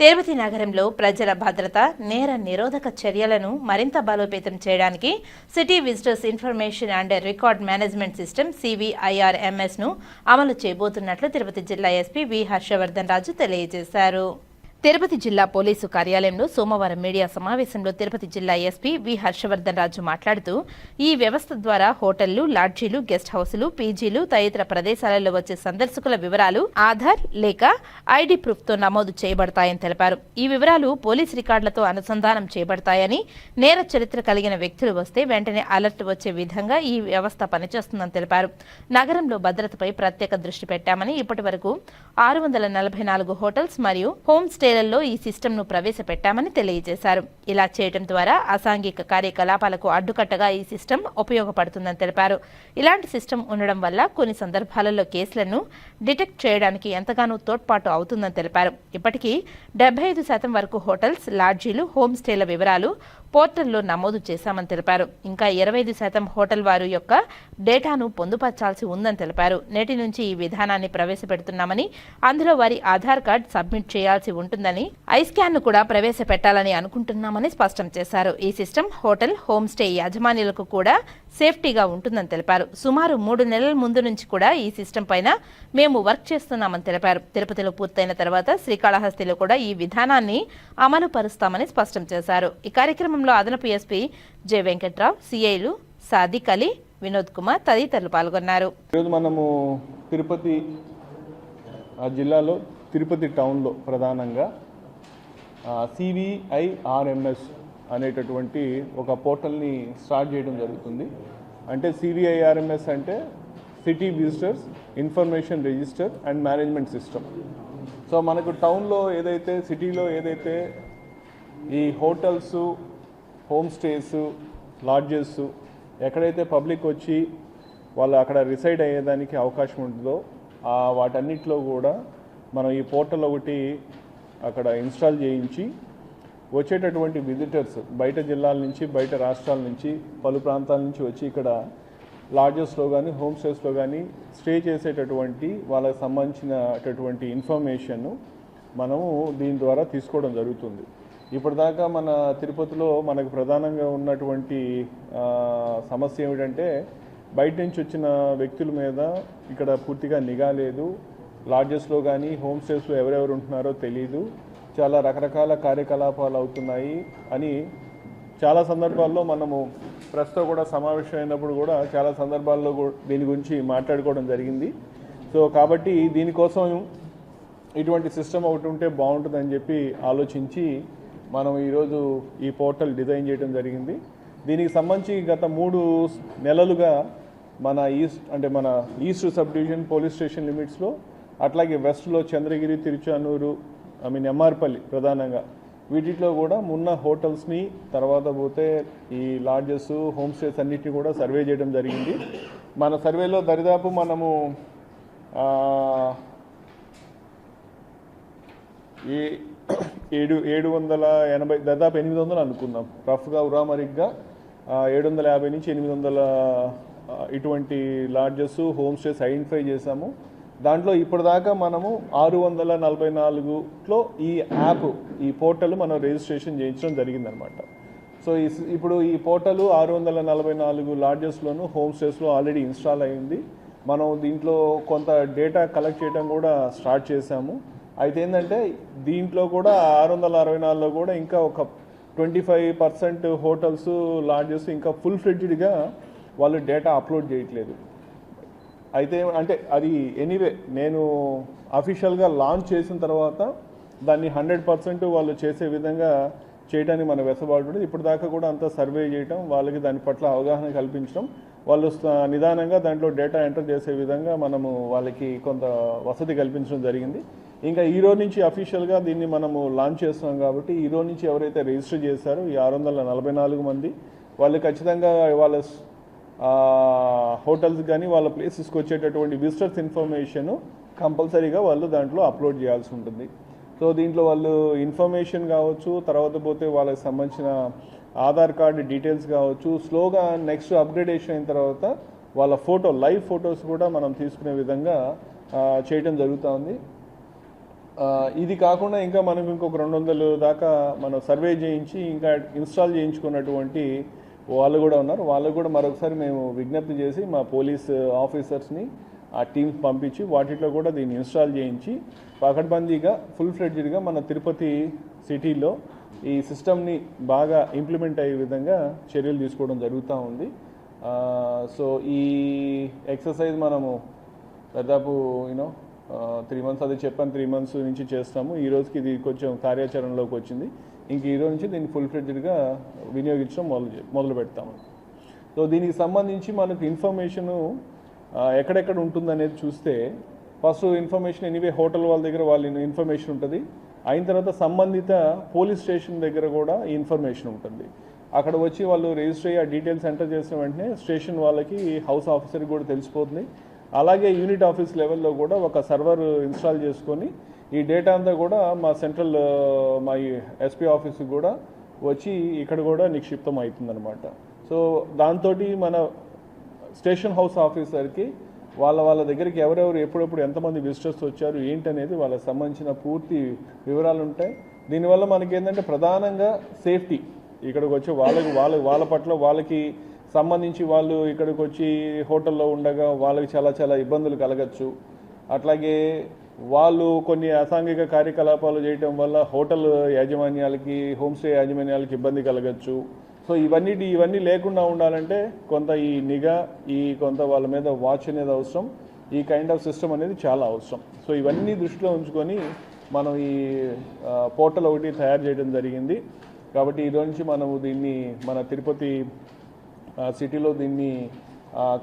తిరుపతి నగరంలో ప్రజల భద్రత నేర నిరోధక చర్యలను మరింత బలోపేతం చేయడానికి city visitors information and record management system సివిఐఆర్ఎంఎస్ను అమలు చేయబోతున్నట్లు తిరుపతి జిల్లా ఎస్పీ వి హర్షవర్ధన్ రాజు తెలియజేశారు. తిరుపతి జిల్లా పోలీసు కార్యాలయంలో సోమవారం మీడియా సమావేశంలో తిరుపతి జిల్లా ఎస్పీ వి హర్షవర్ధన్ రాజు మాట్లాడుతూ ఈ వ్యవస్థ ద్వారా హోటళ్ళు లాడ్జీలు గెస్ట్ హౌసులు పీజీలు తదితర ప్రదేశాలలో వచ్చే సందర్శకుల వివరాలు ఆధార్ లేక ఐడి ప్రూఫ్తో నమోదు చేయబడతాయని తెలిపారు. ఈ వివరాలు పోలీస్ రికార్డులతో అనుసంధానం చేయబడతాయని నేర చరిత్ర కలిగిన వ్యక్తులు వస్తే వెంటనే అలర్ట్ వచ్చే విధంగా ఈ వ్యవస్థ పనిచేస్తుందని తెలిపారు. నగరంలో భద్రతపై ప్రత్యేక దృష్టి పెట్టామని ఇప్పటి వరకు ఆరు వందల నలభై నాలుగు హోటల్స్ మరియు హోమ్ స్టేలలో ఈ సిస్టమ్ను ప్రవేశపెట్టామని తెలియజేశారు. ఇలా చేయడం ద్వారా అసాంఘిక కార్యకలాపాలకు అడ్డుకట్టగా ఈ సిస్టమ్ ఉపయోగపడుతుందని తెలిపారు. ఇలాంటి సిస్టమ్ ఉండడం వల్ల కొన్ని సందర్భాలలో కేసులను డిటెక్ట్ చేయడానికి ఎంతగానో తోడ్పాటు అవుతుందని తెలిపారు. ఇప్పటికీ డెబ్బై ఐదు శాతం వరకు హోటల్స్ లాడ్జీలు హోమ్ స్టేల వివరాలు పోర్టల్లో నమోదు చేశామని తెలిపారు. ఇంకా ఇరవై ఐదు శాతం హోటల్ వారు యొక్క డేటాను పొందుపరచాల్సి ఉందని తెలిపారు. నేటి నుంచి ఈ విధానాన్ని ప్రవేశపెడుతున్నామని అందులో వారి ఆధార్ కార్డ్ సబ్మిట్ చేయాల్సి ఉంటుంది ఉంటుందని ఐ స్కాన్ను కూడా ప్రవేశపెట్టాలని అనుకుంటున్నామని స్పష్టం చేశారు. ఈ సిస్టమ్ హోటల్ హోమ్ స్టే యాజమాన్యులకు కూడా సేఫ్టీగా ఉంటుందని తెలిపారు. సుమారు మూడు నెలల ముందు నుంచి కూడా ఈ సిస్టమ్ పైన మేము వర్క్ చేస్తున్నామని తెలిపారు. తిరుపతిలో పూర్తయిన తర్వాత శ్రీకాళహస్తిలో కూడా ఈ విధానాన్ని అమలు పరుస్తామని స్పష్టం చేశారు. ఈ కార్యక్రమంలో అదనపు ఎస్పీ జె వెంకట్రావు సిఐలు సాదిక్ అలీ వినోద్ కుమార్ తదితరులు పాల్గొన్నారు. ఈరోజు మనము తిరుపతి ఆ జిల్లాలో తిరుపతి టౌన్లో ప్రధానంగా సివిఐఆర్ఎంఎస్ అనేటటువంటి ఒక పోర్టల్ని స్టార్ట్ చేయడం జరుగుతుంది. అంటే సివిఐఆర్ఎంఎస్ అంటే city visitors information register and management system. So మనకు టౌన్లో ఏదైతే సిటీలో ఏదైతే ఈ హోటల్స్ హోమ్ స్టేస్ లాడ్జెస్ ఎక్కడైతే పబ్లిక్ వచ్చి వాళ్ళు అక్కడ రిసైడ్ అయ్యేదానికి అవకాశం ఉంటుందో వాటన్నిటిలో కూడా మనం ఈ పోర్టల్ ఒకటి అక్కడ ఇన్స్టాల్ చేయించి వచ్చేటటువంటి విజిటర్స్ బయట జిల్లాల నుంచి బయట రాష్ట్రాల నుంచి పలు ప్రాంతాల నుంచి వచ్చి ఇక్కడ లాడ్జెస్లో కానీ హోమ్ స్టేస్లో కానీ స్టే చేసేటటువంటి వాళ్ళకి సంబంధించినటువంటి ఇన్ఫర్మేషన్ మనము దీని ద్వారా తీసుకోవడం జరుగుతుంది. ఇప్పటిదాకా మన తిరుపతిలో మనకు ప్రధానంగా ఉన్నటువంటి సమస్య ఏమిటంటే బయట నుంచి వచ్చిన వ్యక్తుల మీద ఇక్కడ పూర్తిగా నిఘా లేదు. లాడ్జెస్లో కానీ హోమ్ స్టేస్లో ఎవరెవరు ఉంటున్నారో తెలియదు చాలా రకరకాల కార్యకలాపాలు అవుతున్నాయి అని చాలా సందర్భాల్లో మనము ప్రెస్తో కూడా సమావేశం అయినప్పుడు కూడా చాలా సందర్భాల్లో కూడా దీని గురించి మాట్లాడుకోవడం జరిగింది. సో కాబట్టి దీనికోసం ఇటువంటి సిస్టమ్ ఒకటి ఉంటే బాగుంటుందని చెప్పి ఆలోచించి మనం ఈరోజు ఈ పోర్టల్ డిజైన్ చేయడం జరిగింది. దీనికి సంబంధించి గత మూడు నెలలుగా మన ఈస్ట్ అంటే మన east sub division police station లిమిట్స్లో అట్లాగే వెస్ట్లో చంద్రగిరి తిరుచానూరు ఐ మీన్ ఎంఆర్పల్లి ప్రధానంగా. వీటిలో కూడా ఉన్న హోటల్స్ని తర్వాత పోతే ఈ లాడ్జెస్ హోమ్ స్టేస్ అన్నిటిని కూడా సర్వే చేయడం జరిగింది. మన సర్వేలో దరిదాపు మనము ఏ ఏడు ఏడు వందల ఎనభై దాదాపు ఎనిమిది వందలు అనుకుందాం. రఫ్గా ఉరామరిగ్గా ఏడు వందల యాభై నుంచి ఎనిమిది వందల ఇటువంటి లాడ్జెస్ హోమ్ స్టేస్ ఐడెంటిఫై చేశాము. దాంట్లో ఇప్పటిదాకా మనము ఆరు వందల నలభై నాలుగులో ఈ యాప్ ఈ పోర్టల్ మనం రిజిస్ట్రేషన్ చేయించడం జరిగిందనమాట. సో ఈ ఇప్పుడు ఈ పోర్టల్ ఆరు వందల నలభై నాలుగు లాడ్జెస్లోను హోమ్ స్టేస్లో ఆల్రెడీ ఇన్స్టాల్ అయింది. మనం దీంట్లో కొంత డేటా కలెక్ట్ చేయడం కూడా స్టార్ట్ చేశాము. అయితే ఏంటంటే దీంట్లో కూడా ఆరు వందల అరవై నాలుగులో కూడా ఇంకా ఒక twenty five percent hotels lodges ఇంకా ఫుల్ ఫ్లెడ్జ్డ్గా వాళ్ళు డేటా అప్లోడ్ చేయట్లేదు. అయితే అంటే అది ఎనీవే నేను అఫీషియల్గా లాంచ్ చేసిన తర్వాత దాన్ని హండ్రెడ్ పర్సెంట్ వాళ్ళు చేసే విధంగా చేయడానికి మన వెసబాటు ఇప్పుడు దాకా కూడా అంతా సర్వే చేయటం వాళ్ళకి దాని పట్ల అవగాహన కల్పించడం వాళ్ళు నిదానంగా దాంట్లో డేటా ఎంటర్ చేసే విధంగా మనము వాళ్ళకి కొంత వసతి కల్పించడం జరిగింది. ఇంకా ఈ రోజు నుంచి అఫీషియల్గా దీన్ని మనము లాంచ్ చేస్తున్నాం కాబట్టి ఈ రోజు నుంచి ఎవరైతే రిజిస్టర్ చేశారో ఈ ఆరు వందల నలభై నాలుగు మంది వాళ్ళు ఖచ్చితంగా వాళ్ళ హోటల్స్ కానీ వాళ్ళ ప్లేసెస్కి వచ్చేటటువంటి విజిటర్స్ ఇన్ఫర్మేషన్ కంపల్సరీగా వాళ్ళు దాంట్లో అప్లోడ్ చేయాల్సి ఉంటుంది. సో దీంట్లో వాళ్ళు ఇన్ఫర్మేషన్ కావచ్చు తర్వాత పోతే వాళ్ళకి సంబంధించిన ఆధార్ కార్డు డీటెయిల్స్ కావచ్చు స్లోగా నెక్స్ట్ అప్గ్రేడేషన్ అయిన తర్వాత వాళ్ళ ఫోటో లైవ్ ఫొటోస్ కూడా మనం తీసుకునే విధంగా చేయటం జరుగుతూ ఉంది ఇది కాకుండా ఇంకా మనకు ఇంకొక రెండు వందలు దాకా మనం సర్వే చేయించి ఇంకా ఇన్స్టాల్ చేయించుకున్నటువంటి వాళ్ళు కూడా ఉన్నారు. వాళ్ళకు కూడా మరొకసారి మేము విజ్ఞప్తి చేసి మా పోలీస్ ఆఫీసర్స్ని ఆ టీమ్స్ పంపించి వాటిలో కూడా దీన్ని ఇన్స్టాల్ చేయించి పకడ్బందీగా ఫుల్ ఫ్లెడ్జ్డ్గా మన తిరుపతి సిటీలో ఈ సిస్టమ్ని బాగా ఇంప్లిమెంట్ అయ్యే విధంగా చర్యలు తీసుకోవడం జరుగుతూ ఉంది. సో ఈ ఎక్సర్సైజ్ మనము దాదాపు యూనో త్రీ మంత్స్ అదే చెప్పాను త్రీ మంత్స్ నుంచి చేస్తాము. ఈ రోజుకి ఇది కొంచెం కార్యాచరణలోకి వచ్చింది. ఇంక ఈ రోజు నుంచి దీన్ని ఫుల్ ఫ్లెడ్జ్డ్గా వినియోగించడం మొదలు మొదలు పెడతాము. సో దీనికి సంబంధించి మనకు ఇన్ఫర్మేషను ఎక్కడెక్కడ ఉంటుందనేది చూస్తే ఫస్ట్ ఇన్ఫర్మేషన్ ఎనీవే హోటల్ వాళ్ళ దగ్గర వాళ్ళ ఇన్ఫర్మేషన్ ఉంటుంది. అయిన తర్వాత సంబంధిత పోలీస్ స్టేషన్ దగ్గర కూడా ఈ ఇన్ఫర్మేషన్ ఉంటుంది. అక్కడ వచ్చి వాళ్ళు రిజిస్టర్ అయ్యి ఆ డీటెయిల్స్ ఎంటర్ చేసిన వెంటనే స్టేషన్ వాళ్ళకి హౌస్ ఆఫీసర్కి కూడా తెలిసిపోతుంది. అలాగే యూనిట్ ఆఫీస్ లెవెల్లో కూడా ఒక సర్వర్ ఇన్స్టాల్ చేసుకొని ఈ డేటా అంతా కూడా మా సెంట్రల్ మా ఎస్పీ ఆఫీస్కి కూడా వచ్చి ఇక్కడ కూడా నిక్షిప్తం అవుతుందన్నమాట. సో దాంతో మన స్టేషన్ హౌస్ ఆఫీసర్కి వాళ్ళ వాళ్ళ దగ్గరికి ఎవరెవరు ఎప్పుడెప్పుడు ఎంతమంది విజిటర్స్ వచ్చారు ఏంటనేది వాళ్ళకి సంబంధించిన పూర్తి వివరాలు ఉంటాయి. దీనివల్ల మనకి ఏంటంటే ప్రధానంగా సేఫ్టీ. ఇక్కడికి వచ్చి వాళ్ళకి వాళ్ళ వాళ్ళ పట్ల వాళ్ళకి సంబంధించి వాళ్ళు ఇక్కడికి వచ్చి హోటల్లో ఉండగా వాళ్ళకి చాలా చాలా ఇబ్బందులు కలగచ్చు. అట్లాగే వాళ్ళు కొన్ని అసాంఘిక కార్యకలాపాలు చేయటం వల్ల హోటల్ యాజమాన్యాలకి హోమ్ స్టే యాజమాన్యాలకి ఇబ్బంది కలగచ్చు. సో ఇవన్నీ ఇవన్నీ లేకుండా ఉండాలంటే కొంత ఈ నిఘా ఈ కొంత వాళ్ళ మీద వాచ్ అనేది అవసరం. ఈ కైండ్ ఆఫ్ సిస్టమ్ అనేది చాలా అవసరం. సో ఇవన్నీ దృష్టిలో ఉంచుకొని మనం ఈ పోర్టల్ ఒకటి తయారు చేయడం జరిగింది. కాబట్టి ఈరోజు నుంచి మనము దీన్ని మన తిరుపతి సిటీలో దీన్ని ఆ,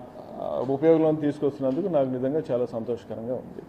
ఉపయోగంలోకి తీసుకొస్తున్నందుకు నాకు నిజంగా చాలా సంతోషకరంగా ఉంది.